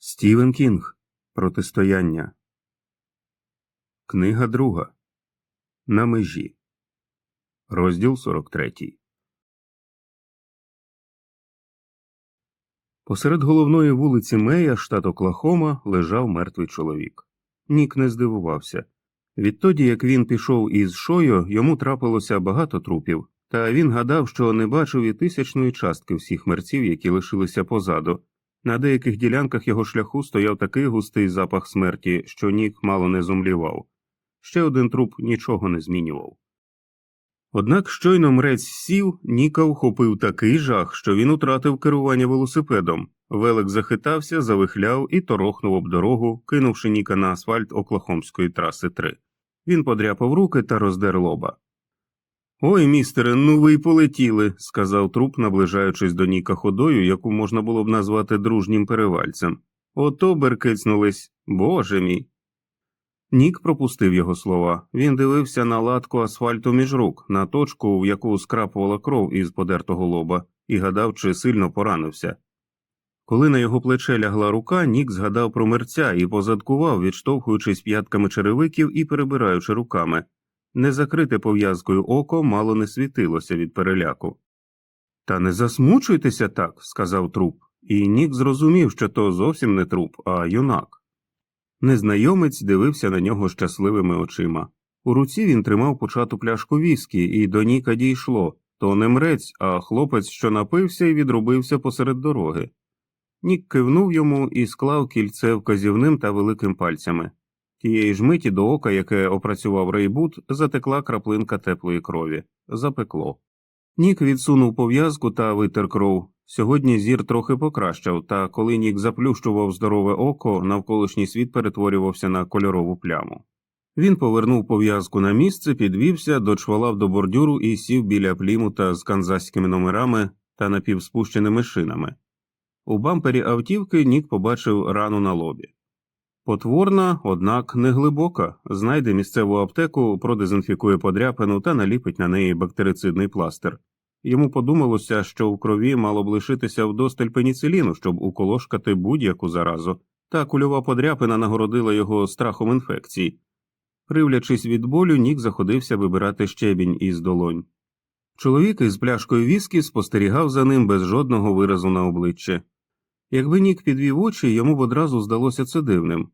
Стівен Кінг. Протистояння. Книга друга. На межі. Розділ 43. Посеред головної вулиці Мея, штат Оклахома, лежав мертвий чоловік. Нік не здивувався. Відтоді, як він пішов із шою, йому трапилося багато трупів, та він гадав, що не бачив і тисячної частки всіх мерців, які лишилися позаду. На деяких ділянках його шляху стояв такий густий запах смерті, що Нік мало не зумлівав. Ще один труп нічого не змінював. Однак щойно мрець сів, Ніка вхопив такий жах, що він утратив керування велосипедом. Велик захитався, завихляв і торохнув об дорогу, кинувши Ніка на асфальт Оклахомської траси 3. Він подряпав руки та роздер лоба. Ой, містере, ну ви й полетіли, сказав труп, наближаючись до Ніка ходою, яку можна було б назвати дружнім перевальцем. Ото беркицнулись, боже мій. Нік пропустив його слова. Він дивився на латку асфальту між рук, на точку, в яку скрапувала кров із подертого лоба, і гадав, чи сильно поранився. Коли на його плече лягла рука, Нік згадав про мерця і позадкував, відштовхуючись п'ятками черевиків і перебираючи руками. Незакрите пов'язкою око мало не світилося від переляку. Та не засмучуйтеся так, сказав труп, і Нік зрозумів, що то зовсім не труп, а юнак. Незнайомець дивився на нього щасливими очима. У руці він тримав почату пляшку віскі, і до Ніка дійшло то не мрець, а хлопець, що напився і відрубився посеред дороги. Нік кивнув йому і склав кільце вказівним та великим пальцями. Тієї ж миті до ока, яке опрацював рейбут, затекла краплинка теплої крові. Запекло. Нік відсунув пов'язку та витер кров. Сьогодні зір трохи покращав, та коли Нік заплющував здорове око, навколишній світ перетворювався на кольорову пляму. Він повернув пов'язку на місце, підвівся, дочвалав до бордюру і сів біля плімута з канзаськими номерами та напівспущеними шинами. У бампері автівки Нік побачив рану на лобі. Потворна, однак не глибока, знайде місцеву аптеку, продезінфікує подряпину та наліпить на неї бактерицидний пластир. Йому подумалося, що в крові мало б лишитися вдосталь пеніциліну, щоб уколошкати будь-яку заразу, та кульова подряпина нагородила його страхом інфекцій. Кривлячись від болю, Нік заходився вибирати щебінь із долонь. Чоловік із пляшкою віскі спостерігав за ним без жодного виразу на обличчі. Якби Нік підвів очі, йому б одразу здалося це дивним.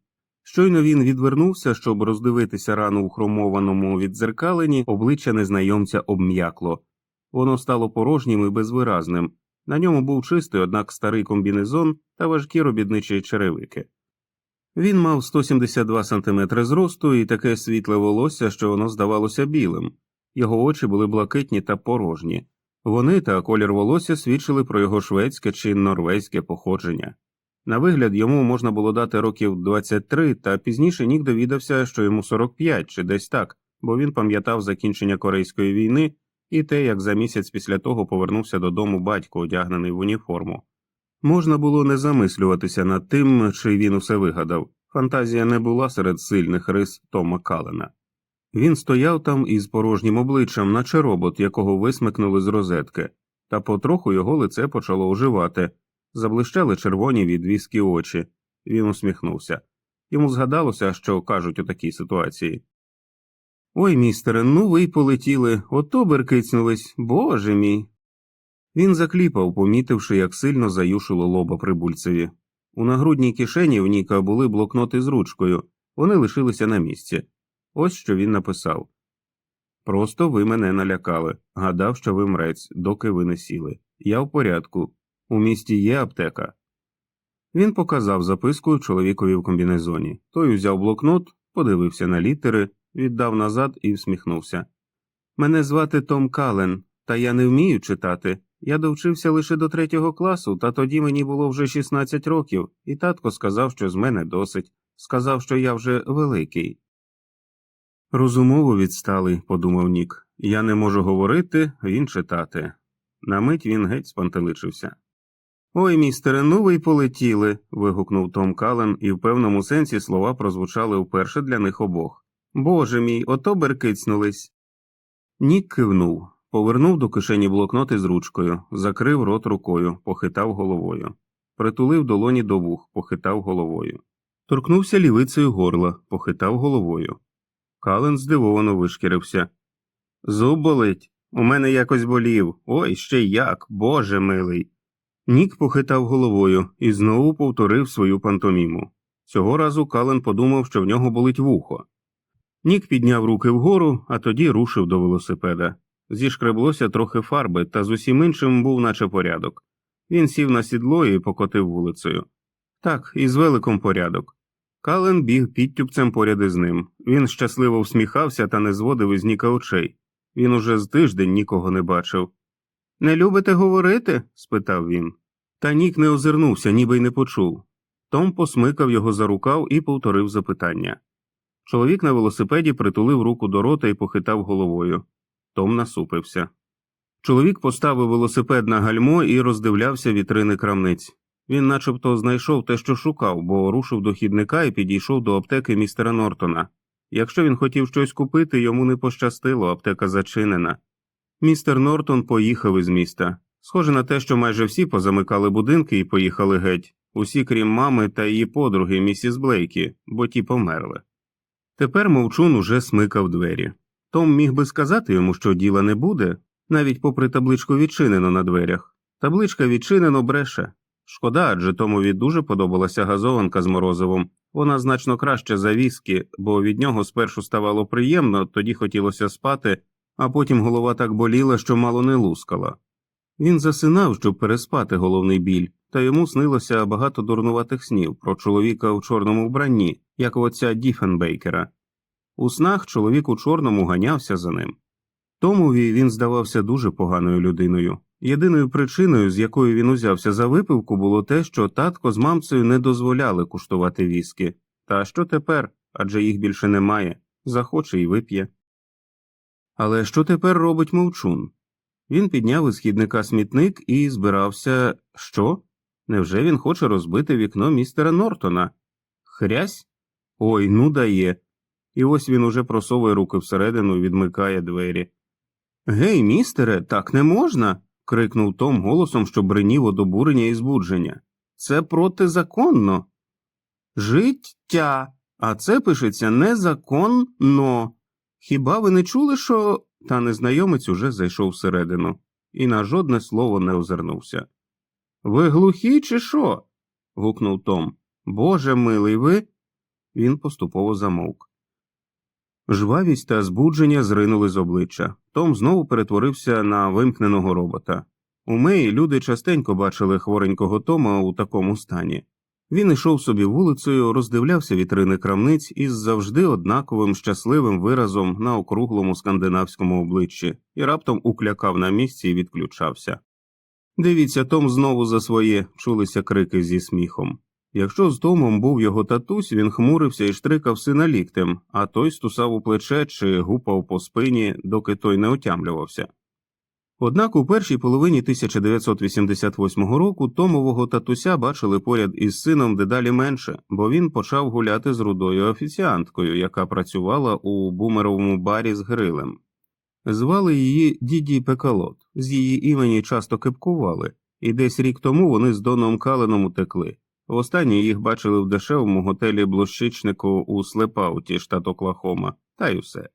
Щойно він відвернувся, щоб роздивитися рану у хромованому віддзеркаленні, обличчя незнайомця обм'якло. Воно стало порожнім і безвиразним. На ньому був чистий, однак старий комбінезон та важкі робітничі черевики. Він мав 172 см зросту і таке світле волосся, що воно здавалося білим. Його очі були блакитні та порожні. Вони та колір волосся свідчили про його шведське чи норвезьке походження. На вигляд йому можна було дати років 23, та пізніше Нік довідався, що йому 45 чи десь так, бо він пам'ятав закінчення Корейської війни і те, як за місяць після того повернувся додому батько, одягнений в уніформу. Можна було не замислюватися над тим, чи він усе вигадав. Фантазія не була серед сильних рис Тома Калена. Він стояв там із порожнім обличчям, наче робот, якого висмикнули з розетки, та потроху його лице почало оживати. Заблищали червоні від віскі очі. Він усміхнувся. Йому згадалося, що кажуть у такій ситуації. Ой, містере, ну ви й полетіли, ото беркицнулись, боже мій. Він закліпав, помітивши, як сильно заюшило лоба прибульцеві. У нагрудній кишені в Ніка були блокноти з ручкою, вони лишилися на місці. Ось що він написав Просто ви мене налякали. Гадав, що ви мрець, доки ви не сіли. Я в порядку. У місті є аптека. Він показав записку чоловікові в комбінезоні. Той узяв блокнот, подивився на літери, віддав назад і всміхнувся. Мене звати Том Кален, та я не вмію читати. Я довчився лише до третього класу, та тоді мені було вже 16 років, і татко сказав, що з мене досить. Сказав, що я вже великий. Розумово відсталий, подумав Нік. Я не можу говорити, він читати. На мить він геть спантеличився. Ой, містере, ну ви й полетіли. вигукнув Том Кален, і в певному сенсі слова прозвучали вперше для них обох. Боже мій, ото беркицнулись. Нік кивнув, повернув до кишені блокноти з ручкою, закрив рот рукою, похитав головою. притулив долоні до вух, похитав головою. Торкнувся лівицею горла, похитав головою. Кален здивовано вишкірився. Зуб болить. У мене якось болів. Ой, ще як, Боже милий. Нік похитав головою і знову повторив свою пантоміму. Цього разу Кален подумав, що в нього болить вухо. Нік підняв руки вгору, а тоді рушив до велосипеда. Зішкреблося трохи фарби, та з усім іншим був наче порядок. Він сів на сідло і покотив вулицею. Так, із великом порядок. Кален біг підтюпцем поряд із ним. Він щасливо всміхався та не зводив із Ніка очей. Він уже з тиждень нікого не бачив. Не любите говорити? спитав він. Та Нік не озирнувся, ніби й не почув. Том посмикав його за рукав і повторив запитання. Чоловік на велосипеді притулив руку до рота і похитав головою. Том насупився. Чоловік поставив велосипед на гальмо і роздивлявся вітрини крамниць. Він начебто знайшов те, що шукав, бо рушив до хідника і підійшов до аптеки містера Нортона. Якщо він хотів щось купити, йому не пощастило, аптека зачинена. Містер Нортон поїхав із міста. Схоже на те, що майже всі позамикали будинки і поїхали геть, усі крім мами та її подруги, місіс Блейкі, бо ті померли. Тепер мовчун уже смикав двері. Том міг би сказати йому, що діла не буде, навіть попри табличку відчинено на дверях. Табличка відчинено бреше. Шкода, адже Томові дуже подобалася газованка з морозивом. Вона значно краще за віскі, бо від нього спершу ставало приємно, тоді хотілося спати, а потім голова так боліла, що мало не лускала. Він засинав, щоб переспати головний біль, та йому снилося багато дурнуватих снів про чоловіка у чорному вбранні, як оця Діфенбейкера. У снах чоловік у чорному ганявся за ним. Томові він здавався дуже поганою людиною. Єдиною причиною, з якою він узявся за випивку, було те, що татко з мамцею не дозволяли куштувати віскі. Та що тепер? Адже їх більше немає, захоче і вип'є. Але що тепер робить мовчун? Він підняв із хідника смітник і збирався. Що? Невже він хоче розбити вікно містера Нортона? Хрясь? Ой, ну дає. І ось він уже просовує руки всередину відмикає двері. Гей, містере, так не можна. крикнув Том голосом, що бринів од обурення і збудження. Це протизаконно. Життя. А це пишеться незаконно. Хіба ви не чули, що. Та незнайомець уже зайшов всередину і на жодне слово не озирнувся. Ви глухі, чи що? гукнув Том. Боже милий ви. Він поступово замовк. Жвавість та збудження зринули з обличчя. Том знову перетворився на вимкненого робота. У Меї люди частенько бачили хворенького Тома у такому стані. Він йшов собі вулицею, роздивлявся вітрини крамниць із завжди однаковим щасливим виразом на округлому скандинавському обличчі і раптом уклякав на місці і відключався. Дивіться, Том знову за своє чулися крики зі сміхом. Якщо з Томом був його татусь, він хмурився і штрикав сина ліктем, а той стусав у плече чи гупав по спині, доки той не отямлювався. Однак у першій половині 1988 року Томового татуся бачили поряд із сином дедалі менше, бо він почав гуляти з рудою офіціанткою, яка працювала у бумеровому барі з грилем. Звали її Діді Пекалот, з її імені часто кепкували, і десь рік тому вони з Доном Каленом утекли. Востаннє їх бачили в дешевому готелі блощичнику у Слепауті, штат Оклахома, та й усе.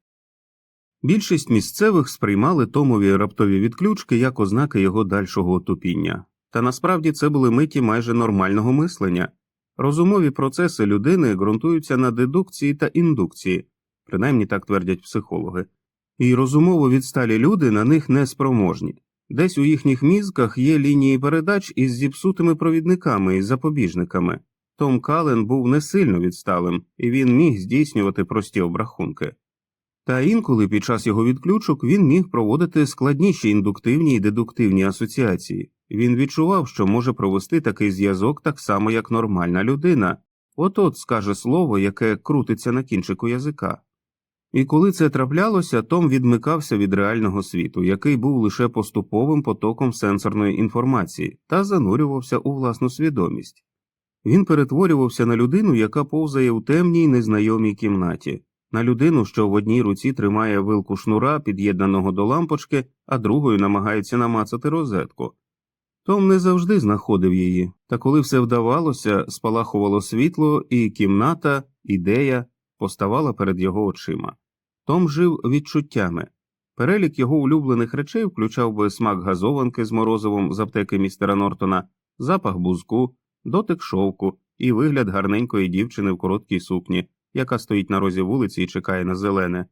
Більшість місцевих сприймали Томові раптові відключки як ознаки його дальшого отупіння, та насправді це були миті майже нормального мислення. Розумові процеси людини ґрунтуються на дедукції та індукції, принаймні так твердять психологи, і розумово відсталі люди на них не спроможні. Десь у їхніх мізках є лінії передач із зіпсутими провідниками і запобіжниками. Том Кален був не сильно відсталим, і він міг здійснювати прості обрахунки. Та інколи під час його відключок він міг проводити складніші індуктивні і дедуктивні асоціації. Він відчував, що може провести такий зв'язок так само, як нормальна людина, от от скаже слово, яке крутиться на кінчику язика. І коли це траплялося, Том відмикався від реального світу, який був лише поступовим потоком сенсорної інформації, та занурювався у власну свідомість. Він перетворювався на людину, яка повзає у темній незнайомій кімнаті, на людину, що в одній руці тримає вилку шнура, під'єднаного до лампочки, а другою намагається намацати розетку. Том не завжди знаходив її, та коли все вдавалося, спалахувало світло, і кімната, ідея поставала перед його очима. Том жив відчуттями. Перелік його улюблених речей включав би смак газованки з морозивом з аптеки містера Нортона, запах бузку, дотик шовку і вигляд гарненької дівчини в короткій сукні, яка стоїть на розі вулиці і чекає на зелене.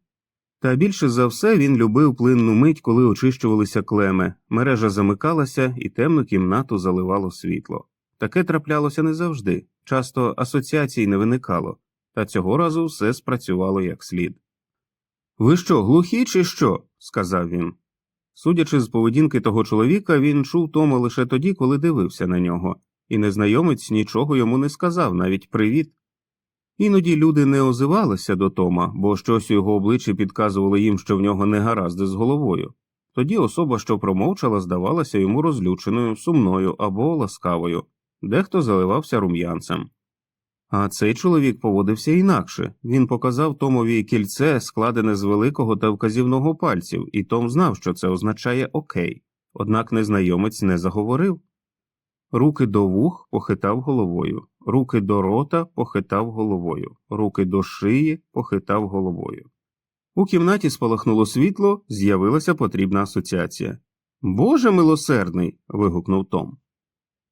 Та більше за все він любив плинну мить, коли очищувалися клеми, мережа замикалася і темну кімнату заливало світло. Таке траплялося не завжди, часто асоціацій не виникало, та цього разу все спрацювало як слід. Ви що, глухі, чи що? сказав він. Судячи з поведінки того чоловіка, він чув Тома лише тоді, коли дивився на нього, і незнайомець нічого йому не сказав, навіть привіт. Іноді люди не озивалися до Тома, бо щось у його обличчі підказувало їм, що в нього не гаразди з головою. Тоді особа, що промовчала, здавалася йому розлюченою, сумною або ласкавою, дехто заливався рум'янцем. А цей чоловік поводився інакше він показав Томові кільце, складене з великого та вказівного пальців, і Том знав, що це означає окей, однак незнайомець не заговорив. Руки до вух похитав головою, руки до рота похитав головою, руки до шиї похитав головою. У кімнаті спалахнуло світло, з'явилася потрібна асоціація. Боже милосердний. вигукнув Том.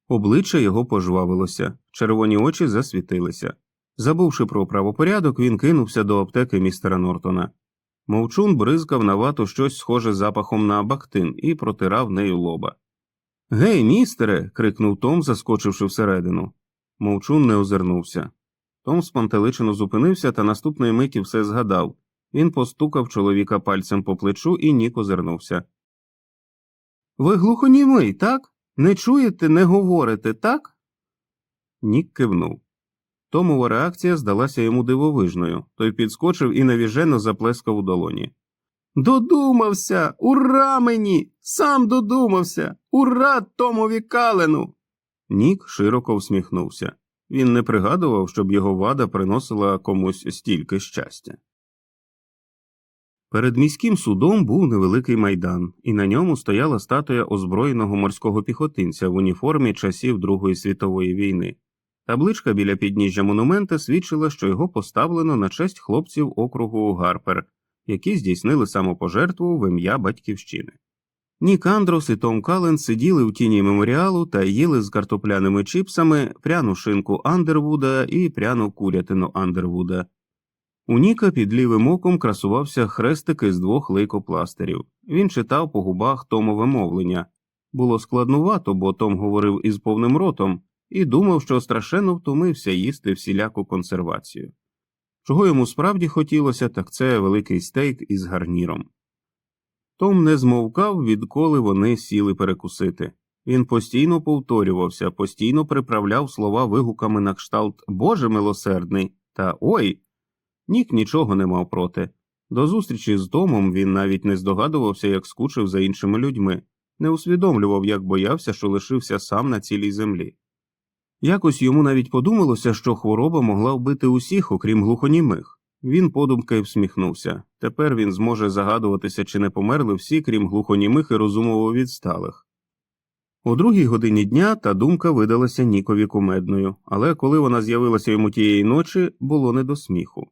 Обличчя його пожвавилося, червоні очі засвітилися. Забувши про правопорядок, він кинувся до аптеки містера Нортона. Мовчун бризкав на вату щось схоже запахом на бактин і протирав нею лоба. Гей, містере. крикнув Том, заскочивши всередину. Мовчун не озирнувся. Том спантеличено зупинився та наступної миті все згадав. Він постукав чоловіка пальцем по плечу і нік озирнувся. Ви глухонімий, так? Не чуєте, не говорите, так? Нік кивнув. Томова реакція здалася йому дивовижною, той підскочив і навіжено заплескав у долоні. Додумався! Ура мені! Сам додумався! Ура Томові Калену! Нік широко всміхнувся. Він не пригадував, щоб його вада приносила комусь стільки щастя. Перед міським судом був невеликий майдан, і на ньому стояла статуя озброєного морського піхотинця в уніформі часів Другої світової війни. Табличка біля підніжжя монумента свідчила, що його поставлено на честь хлопців округу Гарпер, які здійснили самопожертву в ім'я батьківщини. Нік Андрос і Том Кален сиділи в тіні меморіалу та їли з картопляними чіпсами пряну шинку Андервуда і пряну курятину Андервуда. У Ніка під лівим оком красувався хрестик із двох лейкопластерів. Він читав по губах Томове мовлення. Було складнувато, бо Том говорив із повним ротом і думав, що страшенно втомився їсти всіляку консервацію. Чого йому справді хотілося, так це великий стейк із гарніром. Том не змовкав, відколи вони сіли перекусити. Він постійно повторювався, постійно приправляв слова вигуками на кшталт Боже милосердний та Ой. Нік нічого не мав проти. До зустрічі з Томом він навіть не здогадувався, як скучив за іншими людьми, не усвідомлював, як боявся, що лишився сам на цілій землі. Якось йому навіть подумалося, що хвороба могла вбити усіх, окрім глухонімих. Він подумки всміхнувся тепер він зможе загадуватися, чи не померли всі, крім глухонімих і розумово відсталих. У другій годині дня та думка видалася Нікові кумедною, але коли вона з'явилася йому тієї ночі, було не до сміху.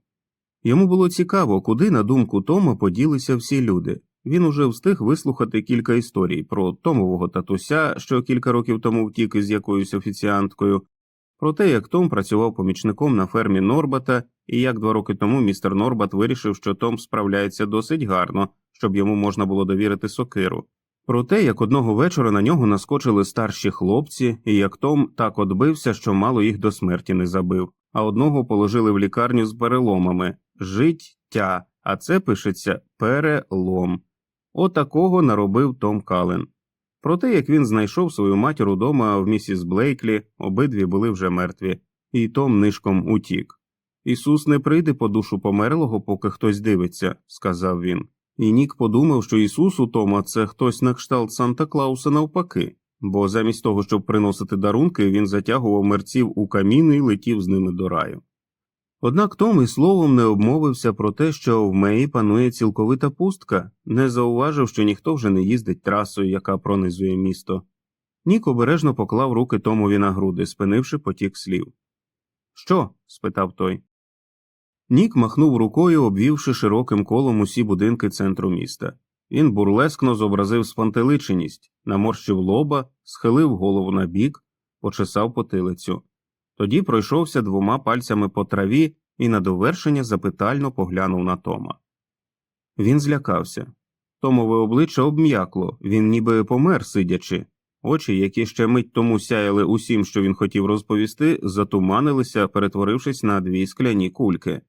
Йому було цікаво, куди, на думку Тома, поділися всі люди. Він уже встиг вислухати кілька історій про Томового татуся, що кілька років тому втік із якоюсь офіціанткою, про те, як Том працював помічником на фермі Норбата, і як два роки тому містер Норбат вирішив, що Том справляється досить гарно, щоб йому можна було довірити сокиру. Про те, як одного вечора на нього наскочили старші хлопці, і як Том так отбився, що мало їх до смерті не забив, а одного положили в лікарню з переломами життя, а це пишеться перелом. Отакого наробив Том Кален. Про те, як він знайшов свою матір удома в місіс Блейклі, обидві були вже мертві, і Том нишком утік. Ісус не прийде по душу померлого, поки хтось дивиться, сказав він. І Нік подумав, що Ісус у Тома це хтось на кшталт Санта Клауса навпаки, бо замість того, щоб приносити дарунки, він затягував мерців у каміни і летів з ними до раю. Однак Том і словом не обмовився про те, що в Меї панує цілковита пустка, не зауважив, що ніхто вже не їздить трасою, яка пронизує місто. Нік обережно поклав руки Томові на груди, спинивши потік слів. Що? спитав той. Нік махнув рукою, обвівши широким колом усі будинки центру міста. Він бурлескно зобразив спантеличеність, наморщив лоба, схилив голову на бік, почесав потилицю. Тоді пройшовся двома пальцями по траві і на довершення запитально поглянув на Тома. Він злякався. Томове обличчя обм'якло, він ніби помер сидячи. Очі, які ще мить тому сяяли усім, що він хотів розповісти, затуманилися, перетворившись на дві скляні кульки.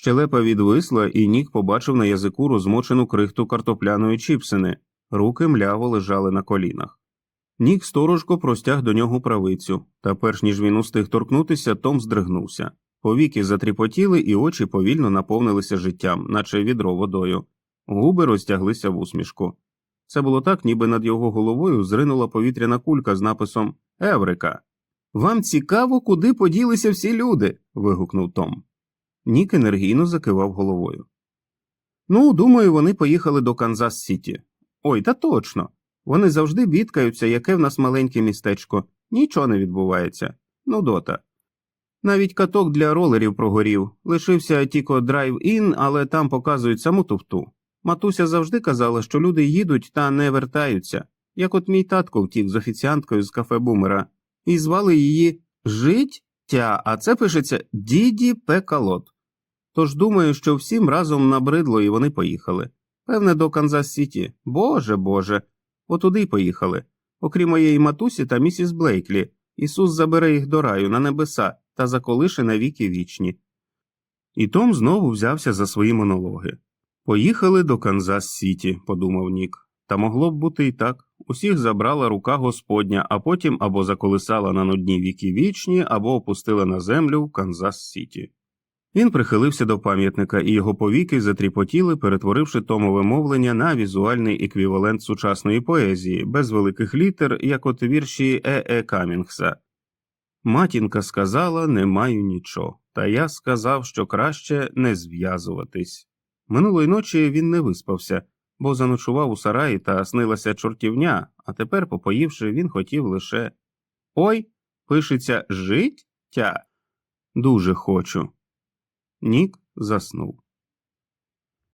Щелепа відвисла, і Нік побачив на язику розмочену крихту картопляної чіпсини, руки мляво лежали на колінах. Нік сторожко простяг до нього правицю, та перш ніж він устиг торкнутися, Том здригнувся. Повіки затріпотіли, і очі повільно наповнилися життям, наче відро водою. Губи розтяглися в усмішку. Це було так, ніби над його головою зринула повітряна кулька з написом Еврика. Вам цікаво, куди поділися всі люди. вигукнув Том. Нік енергійно закивав головою. Ну, думаю, вони поїхали до Канзас Сіті. Ой, та точно. Вони завжди бідкаються, яке в нас маленьке містечко, нічого не відбувається. Ну, дота. Навіть каток для ролерів прогорів, лишився тільки драйв-ін, але там показують саму туфту. Матуся завжди казала, що люди їдуть та не вертаються, як от мій татко втік з офіціанткою з кафе Бумера, і звали її Життя, а це пишеться Діді Пекалот. Тож думаю, що всім разом набридло і вони поїхали. Певне, до Канзас Сіті. Боже Боже. Отуди й поїхали. Окрім моєї матусі та місіс Блейклі, Ісус забере їх до раю на небеса та заколише на віки вічні. І Том знову взявся за свої монологи. Поїхали до Канзас Сіті, подумав Нік. Та могло б бути і так. Усіх забрала рука Господня, а потім або заколисала на нудні віки вічні, або опустила на землю в Канзас Сіті. Він прихилився до пам'ятника, і його повіки затріпотіли, перетворивши томове мовлення на візуальний еквівалент сучасної поезії, без великих літер, як от вірші Е. Е. Камінгса. Матінка сказала не маю нічого, та я сказав, що краще не зв'язуватись. Минулої ночі він не виспався, бо заночував у сараї та снилася чортівня, а тепер, попоївши, він хотів лише Ой, пишеться життя. Дуже хочу. Нік заснув.